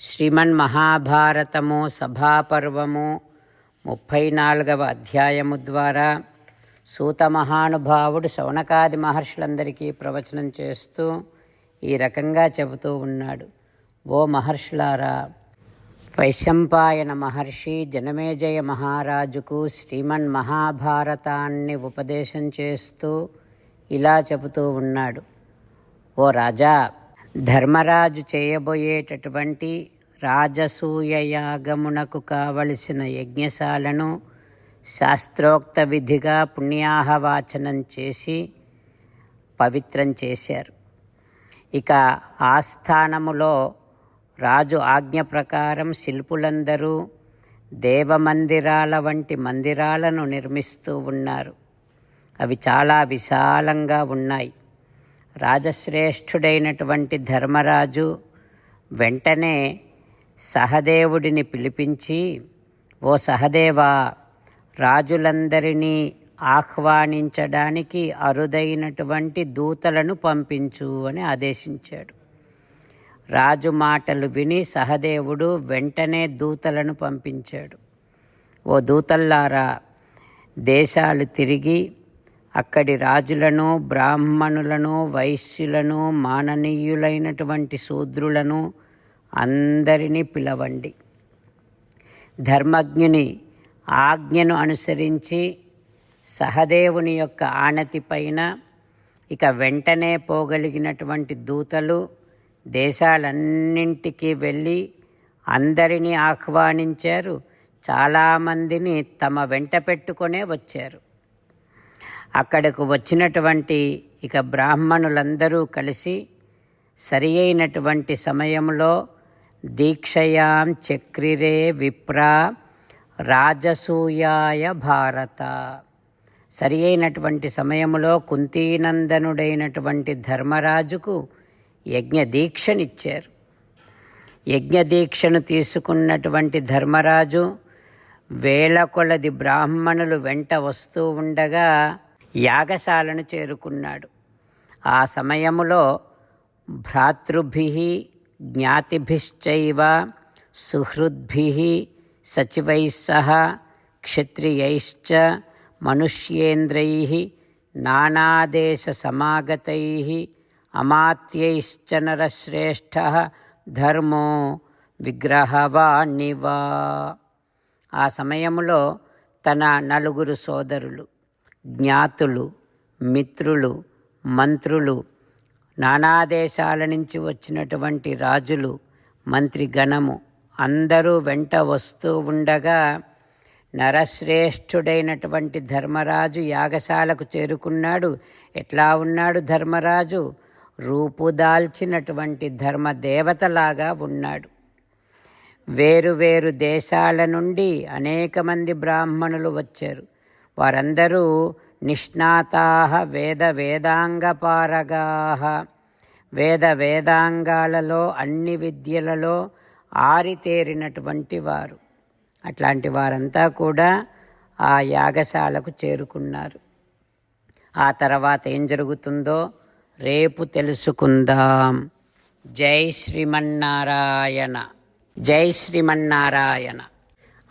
శ్రీమన్ మహాభారతము సభాపర్వము ముప్పై నాలుగవ అధ్యాయము ద్వారా సూత మహానుభావుడు శౌనకాది మహర్షులందరికీ ప్రవచనం చేస్తూ ఈ రకంగా చెబుతూ ఉన్నాడు. ఓ మహర్షులారా వైశంపాయన మహర్షి జనమేజయ మహారాజుకు శ్రీమన్ మహాభారతాన్ని ఉపదేశం చేస్తూ ఇలా చెబుతూ ఉన్నాడు. ఓ రాజా ధర్మరాజు చేయబోయేటటువంటి రాజసూయ యాగమునకు కావలసిన యజ్ఞశాలను శాస్త్రోక్త విధిగా పుణ్యాహవాచనం చేసి పవిత్రం చేశారు. ఇక ఆస్థానములో రాజు ఆజ్ఞ ప్రకారం శిల్పులందరూ దేవమందిరాల వంటి మందిరాలను నిర్మిస్తూ ఉన్నారు. అవి చాలా విశాలంగా ఉన్నాయి. రాజశ్రేష్ఠుడైనటువంటి ధర్మరాజు వెంటనే సహదేవుడిని పిలిపించి ఓ సహదేవా రాజులందరినీ ఆహ్వానించడానికి అరుదైనటువంటి దూతలను పంపించు అని ఆదేశించాడు. రాజు మాటలు విని సహదేవుడు వెంటనే దూతలను పంపించాడు. ఓ దూతల్లారా దేశాలు తిరిగి అక్కడి రాజులను బ్రాహ్మణులను వైశ్యులను మాననీయులైనటువంటి శూద్రులను అందరినీ పిలవండి. ధర్మజ్ఞుని ఆజ్ఞను అనుసరించి సహదేవుని యొక్క ఆనతి పైన ఇక వెంటనే పోగలిగినటువంటి దూతలు దేశాలన్నింటికి వెళ్ళి అందరినీ ఆహ్వానించారు. చాలామందిని తమ వెంట పెట్టుకొనే వచ్చారు. అక్కడకు వచ్చినటువంటి ఇక బ్రాహ్మణులందరూ కలిసి సరి అయినటువంటి సమయంలో దీక్షయాం చక్రిరే విప్ర రాజసూయాయ భారత. సరి అయినటువంటి సమయంలో కుంతీనందనుడైనటువంటి ధర్మరాజుకు యజ్ఞ దీక్షనిచ్చారు యజ్ఞ దీక్షను తీసుకున్నటువంటి ధర్మరాజు వేల కొలది బ్రాహ్మణులు వెంట వస్తూ ఉండగా యాగశాలను చేరుకున్నాడు. ఆ సమయములో భ్రాతృభి జ్ఞాతిభిశ్చైవ సుహృద్భి సచివై సహ క్షత్రియైశ్చ మనుష్యేంద్రై నానాదేశ సమాగతై అమాత్యైశ్చ నరశ్రేష్ఠ ధర్మో విగ్రహవాణివా. ఆ సమయంలో తన నలుగురు సోదరులు జ్ఞాతులు మిత్రులు మంత్రులు నానా దేశాల నుంచి వచ్చినటువంటి రాజులు మంత్రిగణము అందరూ వెంట వస్తూ ఉండగా నరశ్రేష్ఠుడైనటువంటి ధర్మరాజు యాగశాలకు చేరుకున్నాడు. ఎట్లా ఉన్నాడు ధర్మరాజు? రూపుదాల్చినటువంటి ధర్మదేవతలాగా ఉన్నాడు. వేరు వేరు దేశాల నుండి అనేక మంది బ్రాహ్మణులు వచ్చారు. వారందరూ నిష్ణాతా వేద వేదాంగపారగా. వేద వేదాంగాలలో అన్ని విద్యలలో ఆరితేరినటువంటి వారు. అట్లాంటి వారంతా కూడా ఆ యాగశాలకు చేరుకున్నారు. ఆ తర్వాత ఏం జరుగుతుందో రేపు తెలుసుకుందాం. జై శ్రీమన్నారాయణ. జై శ్రీమన్నారాయణ.